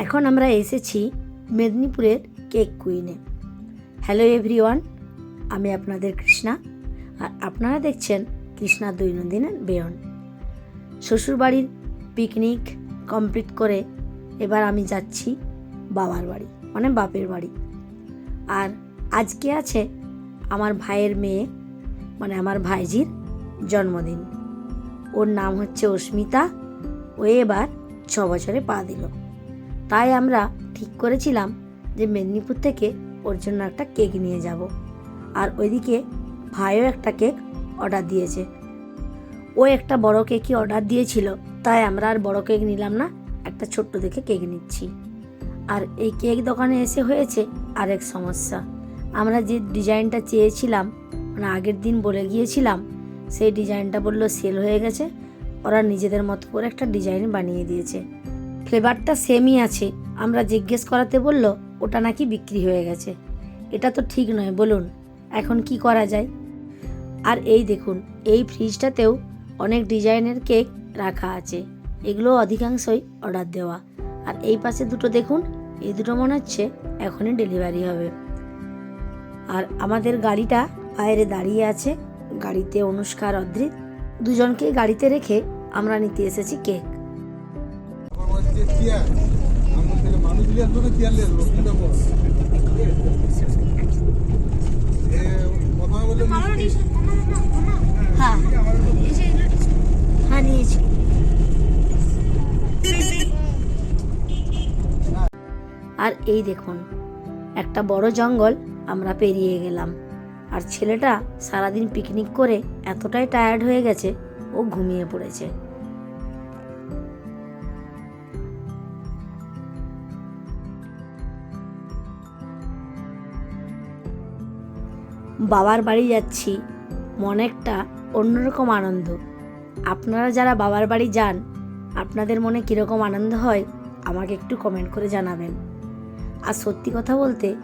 এখন আমরা এসেছি মেদিনীপুরের কেক কুইনে। হ্যালো এভরিওয়ান আমি আপনাদের কৃষ্ণা, আর আপনারা দেখছেন কৃষ্ণা দৈনন্দিন বেয়ন। শ্বশুরবাড়ির পিকনিক কমপ্লিট করে এবার আমি যাচ্ছি বাবার বাড়ি মানে বাপের বাড়ি। আর আজকে আছে আমার ভাইয়ের মেয়ে মানে আমার ভাইজির জন্মদিন। ওর নাম হচ্ছে অস্মিতা, ও এবার ছ বছরে পা দিল। তাই আমরা ঠিক করেছিলাম যে মেদিনীপুর থেকে ওর জন্য একটা কেক নিয়ে যাব। আর ওইদিকে ভাইও একটা কেক অর্ডার দিয়েছে। ও একটা বড় কেকই অর্ডার দিয়েছিল, তাই আমরা আর বড় কেক নিলাম না, একটা ছোট্ট দেখে কেক নিচ্ছি। আর এই কেক দোকানে এসে হয়েছে আরেক সমস্যা। আমরা যে ডিজাইনটা চেয়েছিলাম মানে আগের দিন বলে গিয়েছিলাম, সেই ডিজাইনটা বলল সেল হয়ে গেছে, ওরা নিজেদের মতো করে একটা ডিজাইন বানিয়ে দিয়েছে। ফ্লেভারটা সেমই আছে। আমরা জিজ্ঞেস করাতে বলল, ওটা নাকি বিক্রি হয়ে গেছে? এটা তো ঠিক নয়, বলুন, এখন কি করা যায়? আর এই দেখুন, এই ফ্রিজটাতেও অনেক ডিজাইনের কেক রাখা আছে। এগুলো অধিকাংশই অর্ডার দেওয়া। আর এই পাশে দুটো দেখুন, এই দুটো মনে হচ্ছে এখনই ডেলিভারি হবে। আর আমাদের গাড়িটা বাইরে দাঁড়িয়ে আছে, গাড়িতে অনুষ্কার অদ্রিত। দুজনকে গাড়িতে রেখে আমরা নিতে এসেছি কেক। হচ্ছে চেয়ার আমার থেকে মানুষ নিয়ে আসব না চেয়ার নিয়ে আসব বল কথা বলে হ্যাঁ। হ্যাঁ নিয়েছি। আর এই দেখুন একটা বড় জঙ্গল আমরা পেরিয়ে গেলাম। আর ছেলেটা সারাদিন পিকনিক করে এতটাই টায়ার্ড হয়ে গেছে ও ঘুমিয়ে পড়েছে। বাবার বাড়ি যাচ্ছি, মনে একটা অন্যরকম আনন্দ। আপনারা যারা বাবার বাড়ি যান, আপনাদের মনে কীরকম আনন্দ হয়, আমাকে একটু কমেন্ট করে জানাবেন। আর সত্যি কথা বলতে,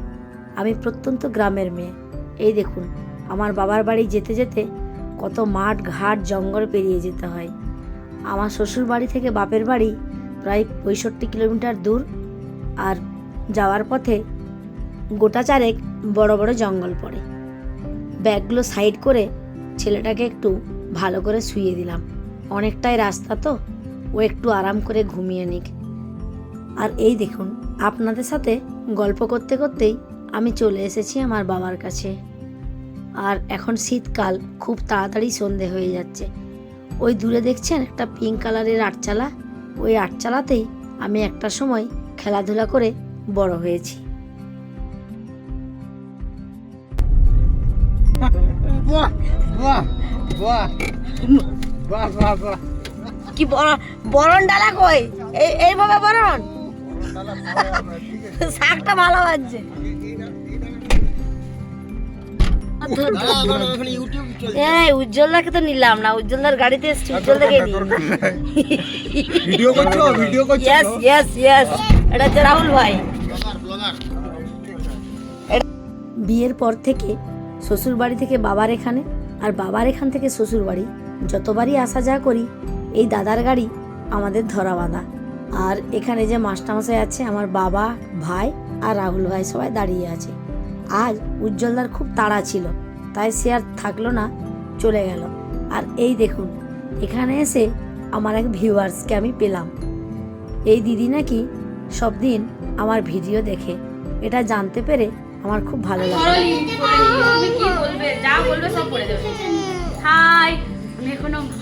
আমি প্রত্যন্ত গ্রামের মেয়ে। এই দেখুন, আমার বাবার বাড়ি যেতে যেতে কত মাঠ ঘাট জঙ্গল পেরিয়ে যেতে হয়। আমার শ্বশুর বাড়ি থেকে বাপের বাড়ি প্রায় পঁয়ষট্টি কিলোমিটার দূর। আর যাওয়ার পথে গোটা চারেক বড় বড় জঙ্গল পড়ে। ব্যাগগুলো সাইড করে ছেলেটাকে একটু ভালো করে শুইয়ে দিলাম। অনেকটাই রাস্তা তো, ও একটু আরাম করে ঘুমিয়ে নিক। আর এই দেখুন, আপনাদের সাথে গল্প করতে করতেই আমি চলে এসেছি আমার বাবার কাছে। আর এখন শীতকাল, খুব তাড়াতাড়ি সন্ধে হয়ে যাচ্ছে। ওই দূরে দেখছেন একটা পিঙ্ক কালারের আটচালা? ওই আটচালাতেই আমি একটা সময় খেলাধুলা করে বড় হয়েছি। বাহ। বাহ বাহ বাহ। কি বরণ ডালা কই? এই এইভাবে বরণ? শাকটা ভালো বাজছে এই উজ্জ্বলদাকে তো নিলাম না উজ্জ্বলদার গাড়িতে এসছি উজ্জ্বলদাকে ভিডিও করছ? ভিডিও করছ? ইয়েস ইয়েস ইয়েস এটা হচ্ছে রাহুল ভাই। বিয়ের পর থেকে শ্বশুর বাড়ি থেকে বাবার এখানে আর বাবার এখান থেকে শ্বশুর বাড়ি যতবারই আসা যা করি, এই দাদার গাড়ি আমাদের ধরা বাঁধা। আর এখানে যে মাস্টারমশাই আছে, আমার বাবা, ভাই আর রাহুল ভাই সবাই দাঁড়িয়ে আছে। আজ উজ্জ্বলদার খুব তাড়া ছিল, তাই সে আর থাকল না, চলে গেল। আর এই দেখুন, এখানে এসে আমার এক ভিউয়ার্সকে আমি পেলাম। এই দিদি নাকি সব দিন আমার ভিডিও দেখে। এটা জানতে পেরে আমার খুব ভালো লাগে।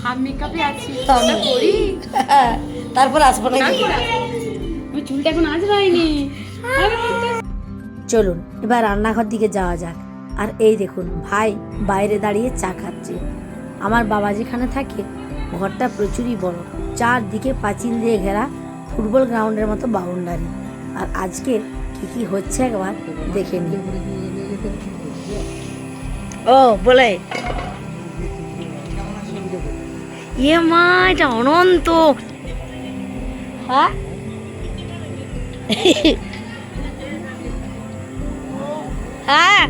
হাফ মেকআপে আছি। ওটা করি। তারপর আসব। আমি চুলটা এখন আজ আমি বলতে- চলুন এবার রান্নাঘর দিকে যাওয়া যাক। আর এই দেখুন ভাই বাইরে দাঁড়িয়ে চা খাচ্ছে। আমার বাবা যেখানে থাকে ঘরটা প্রচুরই বড়। চারদিকে পাঁচিল দিয়ে ঘেরা ফুটবল গ্রাউন্ডের মতো বাউন্ডারি। আর আজকে কি কি হচ্ছে একবার দেখে নি ও বলে। ইয়ে মা এটা অনন্ত হ্যাঁ হ্যাঁ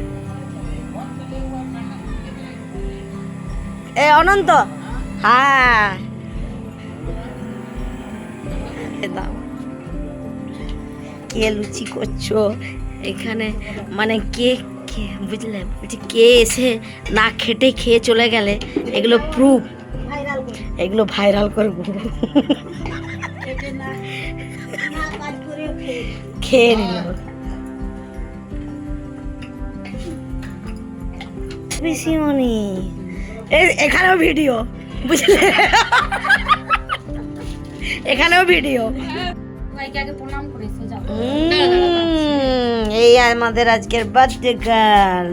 এ অনন্ত হ্যাঁ দাও। কে লুচি করছ? এখানে মানে কে কে বুঝলে? বলছি কে এসে না খেটে খেয়ে চলে গেলে? এগুলো প্রুফ এগুলো ভাইরাল করব খেয়ে নিল। পিসিমণি এখানেও ভিডিও বুঝলে? এখানেও ভিডিও এই আমাদের আজকের বার্থডে গার্ল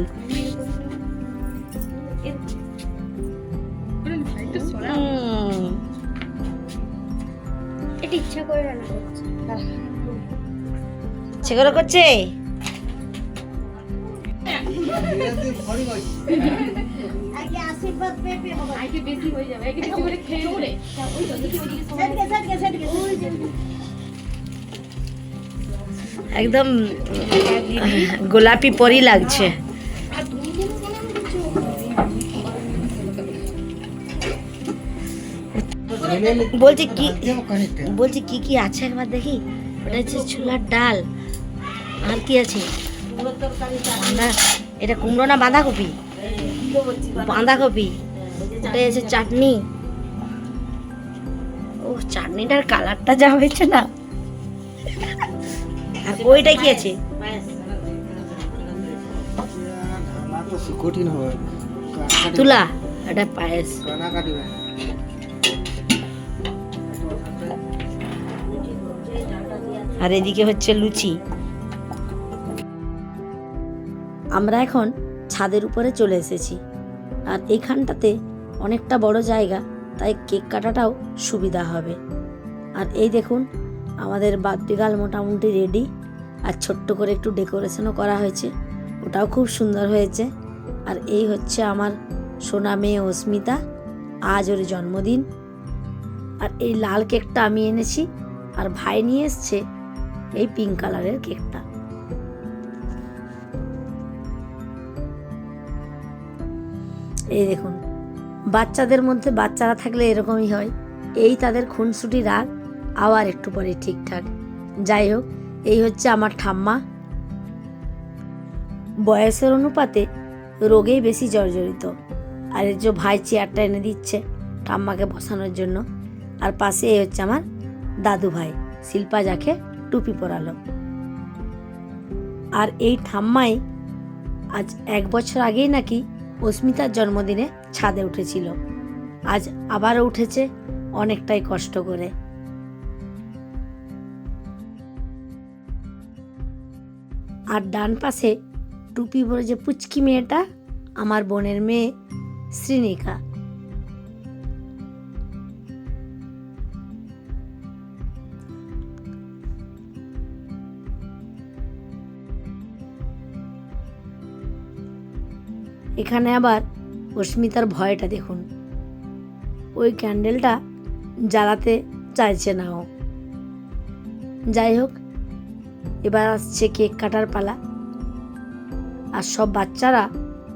ওই করছে একদম গোলাপি পরি লাগছে। বলছি কি বলছি কি কি আছে একবার দেখি? ওটা হচ্ছে ছোলার ডাল। আর কি আছে? বাঁধা এটা কুমড়ো না বাঁধাকপি? বাঁধাকপি। ওটা আছে চাটনি। ও চাটনিটার কালারটা যা হয়েছে না। আর ওইটা কি আছে? কঠিন হবে। তুলা এটা পায়েস। আর এদিকে হচ্ছে লুচি। আমরা এখন ছাদের উপরে চলে এসেছি। আর এইখানটাতে অনেকটা বড় জায়গা, তাই কেক কাটাটাও সুবিধা হবে। আর এই দেখুন, আমাদের বাদ্যিগাল মোটামুটি রেডি আর ছোট্ট করে একটু ডেকোরেশনও করা হয়েছে। ওটাও খুব সুন্দর হয়েছে। আর এই হচ্ছে আমার সোনা মেয়ে অস্মিতা, আজ ওর জন্মদিন। আর এই লাল কেকটা আমি এনেছি, আর ভাই নিয়ে এসছে এই পিঙ্ক কালারের কেকটা। এই দেখুন, বাচ্চাদের মধ্যে বাচ্চারা থাকলে এরকমই হয়। এই তাদের খুনসুটি রাগ আবার একটু পরে ঠিকঠাক। যাই হোক, এই হচ্ছে আমার ঠাম্মা। বয়সের অনুপাতে রোগেই বেশি জর্জরিত। আর এই যে ভাই চেয়ারটা এনে দিচ্ছে ঠাম্মাকে বসানোর জন্য। আর পাশে এই হচ্ছে আমার দাদু ভাই, শিল্পা যাকে টুপি পরালো। আর এই ঠাম্মাই আজ এক বছর আগেই নাকি অস্মিতার জন্মদিনে ছাদে উঠেছিল। আজ আবারও উঠেছে অনেকটাই কষ্ট করে। আর ডান পাশে টুপি পরে যে পুচকি মেয়েটা, আমার বোনের মেয়ে শ্রীনিকা। এখানে আবার অস্মিতার ভয়টা দেখুন। ওই ক্যান্ডেলটা জ্বালাতে চাইছে না ও। যাই হোক, এবার আসছে কেক কাটার পালা। আর সব বাচ্চারা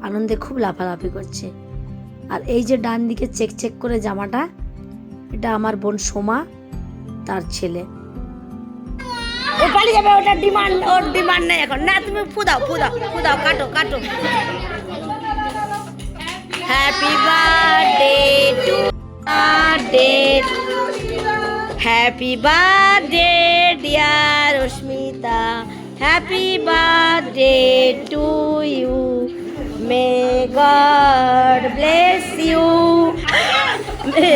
আনন্দে খুব লাফালাফি করছে। আর এই যে ডান দিকে চেক চেক করে জামাটা, এটা আমার বোন সোমা, তার ছেলে। ও পালিয়ে যাবে ওটা ডিমান্ড, ওর ডিমান্ড নেই এখন। না, তুমি ফুদাও ফুদাও ফুদাও, কাটো কাটো। Happy birthday to birthday happy birthday dear Ushmita happy birthday to you may God bless you may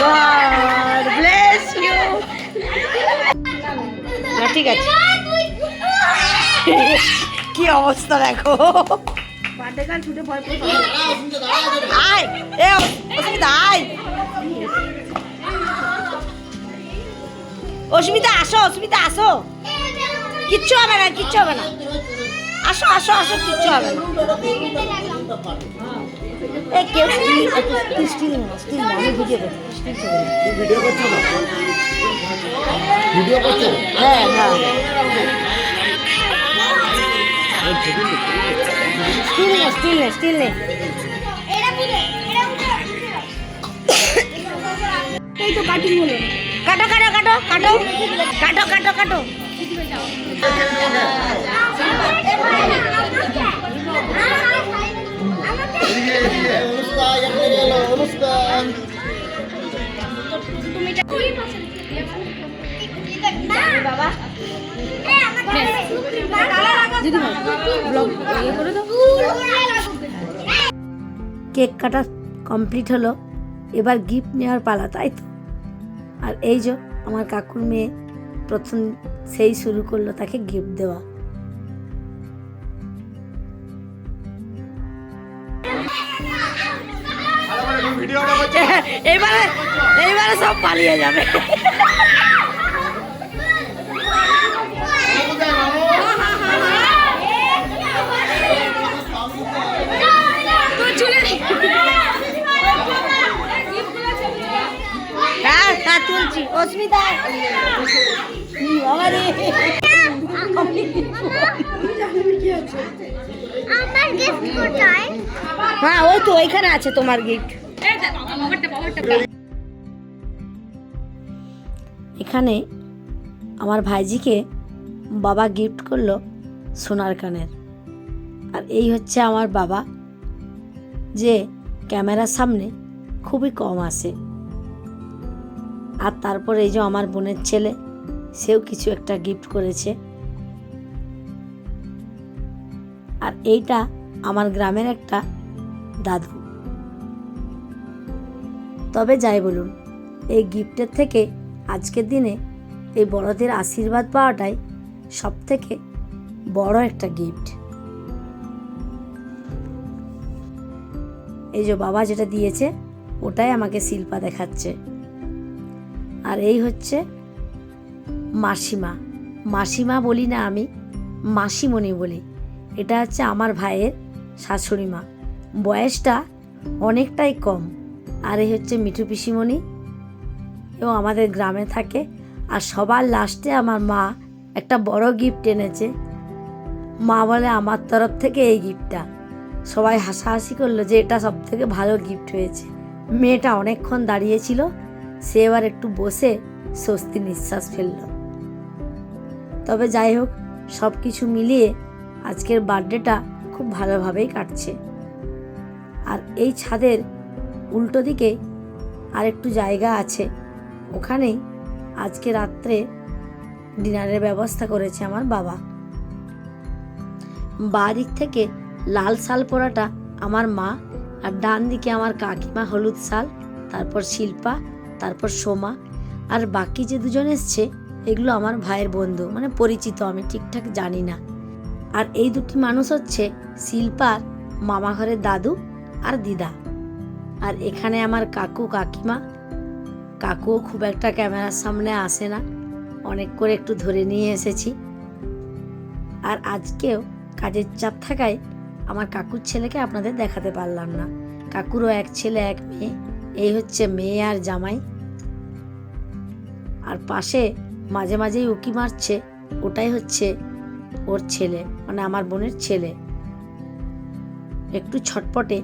God bless you না ঠিক আছে। কি অবস্থা দেখো? আয় এ অস্মিতা আয়। অস্মিতা আসো অস্মিতা আসো। কিচ্ছু হবে না কিচ্ছু হবে না। আসো আসো আসো কিচ্ছু হবে না। এ কেউ স্টিল স্টিল না স্টিল না আমি ভিডিও করছি ভিডিও করছ ভিডিও করছ? হ্যাঁ হ্যাঁ। স্টিলনেস স্টিলনেস স্টিলনেস এই তো কাটিং হলো কাটো কাটো কাটো কাটো। কাটো কাটো কাটো। অনুষ্ঠান বাবা কেক কাটা কমপ্লিট হলো এবার গিফট নেওয়ার পালা তাই তো? আর এই যে আমার কাকুর মেয়ে প্রথম সেই শুরু করল তাকে গিফট দেওয়া। এইবারে এইবারে সব পালিয়ে যাবে। অস্মিতা। হ্যাঁ ওই তো ওইখানে আছে তোমার গিফট। এখানে আমার ভাইজিকে বাবা গিফট করল সোনার কানের। আর এই হচ্ছে আমার বাবা যে ক্যামেরার সামনে খুবই কম আসে। আর তারপর এই যে আমার বোনের ছেলে, সেও কিছু একটা গিফট করেছে। আর এইটা আমার গ্রামের একটা দাদু। তবে যাই বলুন, এই গিফটের থেকে আজকের দিনে এই বড়দের আশীর্বাদ পাওয়াটাই সব থেকে বড় একটা গিফট এই যে বাবা যেটা দিয়েছে, ওটাই আমাকে শিল্পা দেখাচ্ছে। আর এই হচ্ছে মাসিমা। মাসিমা বলি না আমি, মাসিমণি বলি। এটা হচ্ছে আমার ভাইয়ের শাশুড়ি মা। বয়সটা অনেকটাই কম। আর এই হচ্ছে মিঠু পিসিমণি। এবং আমাদের গ্রামে থাকে। আর সবার লাস্টে আমার মা একটা বড় গিফট এনেছে। মা বলে, আমার তরফ থেকে এই গিফটটা। সবাই হাসাহাসি করল যে, এটা সব থেকে ভালো গিফট হয়েছে। মেয়েটা অনেকক্ষণ দাঁড়িয়েছিল সে এবার একটু বসে স্বস্তি নিঃশ্বাস ফেলল। তবে যাই হোক সব কিছু মিলিয়ে আজকের বার্থডেটা খুব ভালোভাবেই কাটছে। আর এই ছাদের উল্টো দিকে আর একটু জায়গা আছে। ওখানেই আজকে রাত্রে ডিনারের ব্যবস্থা করেছে আমার বাবা। বাঁ দিক থেকে লাল শাল পরাটা আমার মা আর ডান দিকে আমার কাকিমা হলুদ শাল, তারপর শিল্পা তারপর সোমা। আর বাকি যে দুজন এসছে, এগুলো আমার ভাইয়ের বন্ধু মানে পরিচিত, আমি ঠিকঠাক জানি না। আর এই দুটি মানুষ হচ্ছে শিল্পার মামা ঘরের দাদু আর দিদা। আর এখানে আমার কাকু, কাকিমা। কাকুও খুব একটা ক্যামেরার সামনে আসে না। অনেক করে একটু ধরে নিয়ে এসেছি। আর আজকেও কাজের চাপ থাকায় আমার কাকুর ছেলেকে আপনাদের দেখাতে পারলাম না। কাকুরও এক ছেলে, এক মেয়ে। এই হচ্ছে মেয়ে আর জামাই। আর পাশে মাঝে মাঝেই উকি মারছে, ওটাই হচ্ছে ওর ছেলে মানে আমার বোনের ছেলে। একটু ছটপটে,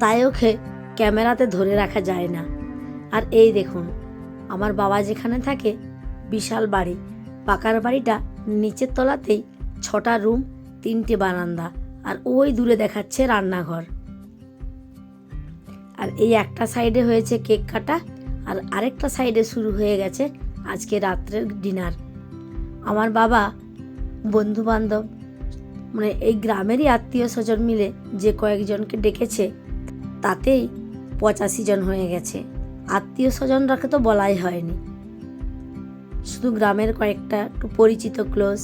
তাই ওকে ক্যামেরাতে ধরে রাখা যায় না। আর এই দেখুন, আমার বাবা যেখানে থাকে, বিশাল বাড়ি। পাকার বাড়িটা নিচের তলাতেই, ছটা রুম, তিনটে বারান্দা। আর ওই দূরে দেখাচ্ছে রান্নাঘর। আর এই একটা সাইডে হয়েছে কেক কাটা আর আরেকটা সাইডে শুরু হয়ে গেছে আজকে রাত্রের ডিনার। আমার বাবা বন্ধু বান্ধব মানে এই গ্রামেরই আত্মীয় স্বজন মিলে যে কয়েকজনকে ডেকেছে, তাতেই পঁচাশি জন হয়ে গেছে। আত্মীয় স্বজনরাকে তো বলাই হয়নি। শুধু গ্রামের কয়েকটা একটু পরিচিত ক্লোজ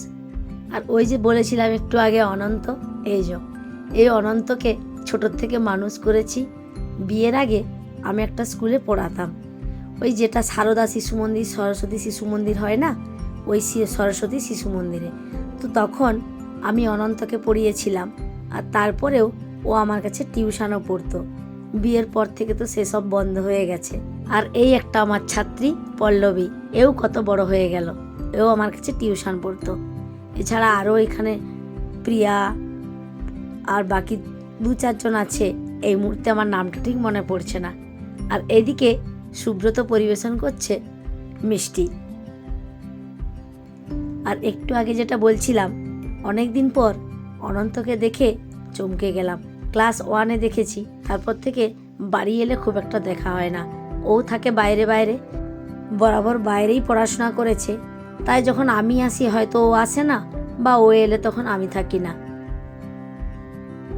আর ওই যে বলেছিলাম একটু আগে অনন্ত, এই যে, এই অনন্তকে ছোটোর থেকে মানুষ করেছি। বিয়ের আগে আমি একটা স্কুলে পড়াতাম। ওই যেটা সারদা শিশু মন্দির, সরস্বতী শিশু মন্দির হয় না? ওই সরস্বতী শিশু মন্দিরে। তো তখন আমি অনন্তকে পড়িয়েছিলাম আর তারপরেও ও আমার কাছে টিউশনও পড়তো। বিয়ের পর থেকে তো সেসব বন্ধ হয়ে গেছে। আর এই একটা আমার ছাত্রী, পল্লবী, এও কত বড় হয়ে গেল। এও আমার কাছে টিউশন পড়তো। এছাড়া আরও এখানে প্রিয়া আর বাকি দু চারজন আছে। এই মুহূর্তে আমার নামটা ঠিক মনে পড়ছে না। আর এদিকে সুব্রত পরিবেশন করছে মিষ্টি। আর একটু আগে যেটা বলছিলাম অনেক দিন পর অনন্তকে দেখে চমকে গেলাম। ক্লাস ওয়ানে দেখেছি, তারপর থেকে বাড়ি এলে খুব একটা দেখা হয় না। ও থাকে বাইরে বাইরে, বরাবর বাইরেই পড়াশোনা করেছে। তাই যখন আমি আসি হয়তো ও আসে না, বা ও এলে তখন আমি থাকি না।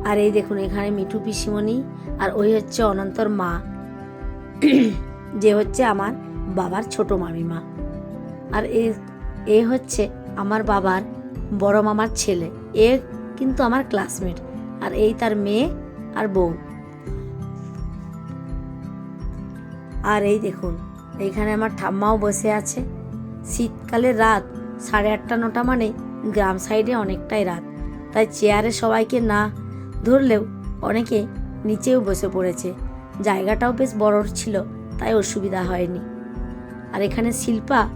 আর এই দেখুন, এখানে মিঠু পিসিমণি আর ওই হচ্ছে অনন্তর মা। যে হচ্ছে আমার বাবার ছোট মামিমা। আর এ এ হচ্ছে আমার বাবার বড় মামার ছেলে। এ কিন্তু আমার ক্লাসমেট আর এই তার মেয়ে আর বউ। আর এই দেখুন এইখানে আমার ঠাম্মাও বসে আছে। শীতকালে রাত, সাড়ে আটটা নটা মানে গ্রাম সাইডে অনেকটাই রাত। তাই চেয়ারে সবাইকে না ধরলেও অনেকে নিচেও বসে পড়েছে। জায়গাটাও বেশ বড় ছিল, তাই অসুবিধা হয়নি। আর এখানে শিল্পা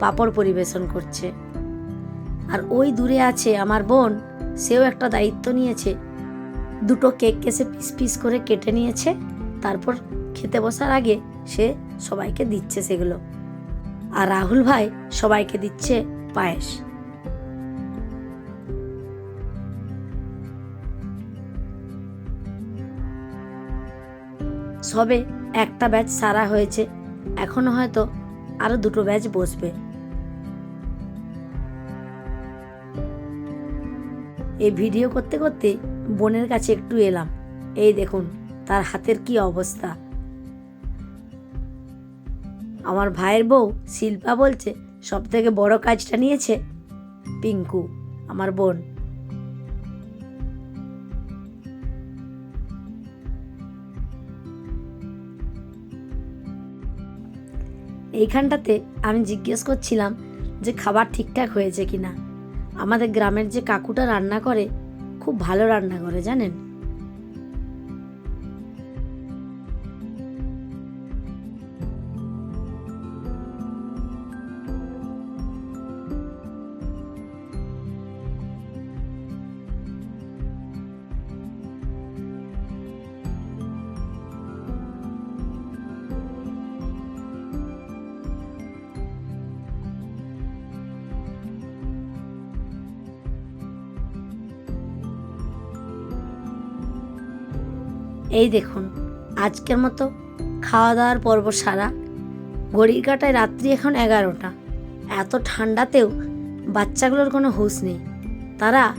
পাপড় পরিবেশন করছে। আর ওই দূরে আছে আমার বোন, সেও একটা দায়িত্ব নিয়েছে। দুটো কেক কেসে পিস পিস করে কেটে নিয়েছে। তারপর খেতে বসার আগে সে সবাইকে দিচ্ছে সেগুলো। আর রাহুল ভাই সবাইকে দিচ্ছে পায়েস। সবে একটা ব্যাচ সারা হয়েছে। এখনও হয়তো আরও দুটো ব্যাচ বসবে। এই ভিডিও করতে করতে বোনের কাছে একটু এলাম। এই দেখুন, তার হাতের কি অবস্থা। আমার ভাইয়ের বউ শিল্পা বলছে সব থেকে বড় কাজটা নিয়েছে পিঙ্কু, আমার বোন। এইখানটাতে আমি জিজ্ঞেস করছিলাম যে খাবার ঠিকঠাক হয়েছে কি না আমাদের গ্রামের যে কাকুটা রান্না করে, খুব ভালো রান্না করে, জানেন? এই দেখুন, আজকের মতো খাওয়া দাওয়ার পর্ব সারা। ঘড়ির কাটায় রাত্রি এখন এগারোটা। এত ঠান্ডাতেও বাচ্চাগুলোর কোনো হুঁশ নেই। তারা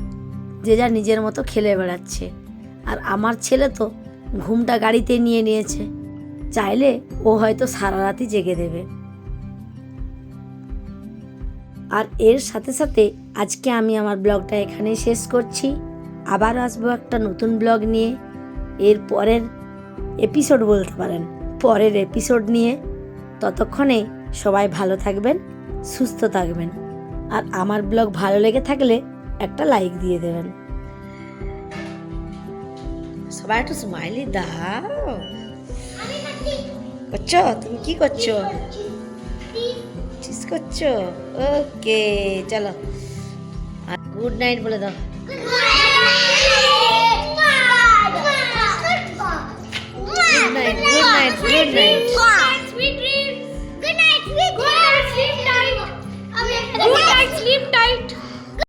যে যা নিজের মতো খেলে বেড়াচ্ছে। আর আমার ছেলে তো ঘুমটা গাড়িতে নিয়ে নিয়েছে। চাইলে ও হয়তো সারা রাতই জেগে দেবে। আর এর সাথে সাথে আজকে আমি আমার ব্লগটা এখানেই শেষ করছি। আবার আসব একটা নতুন ব্লগ নিয়ে। এর পরের এপিসোড বলতে পারেন। পরের এপিসোড নিয়ে ততক্ষণে সবাই ভালো থাকবেন, সুস্থ থাকবেন। আর আমার ব্লগ ভালো লেগে থাকলে একটা লাইক দিয়ে দেবেন। সবাই একটু স্মাইলি দাও। করছ? তুমি কি করছ? করছ? ওকে চলো। আর গুড নাইট বলে দাও। Good night. Sweet dreams. Good night. Sweet dreams. Good night. Sleep tight. Good night. Sleep tight.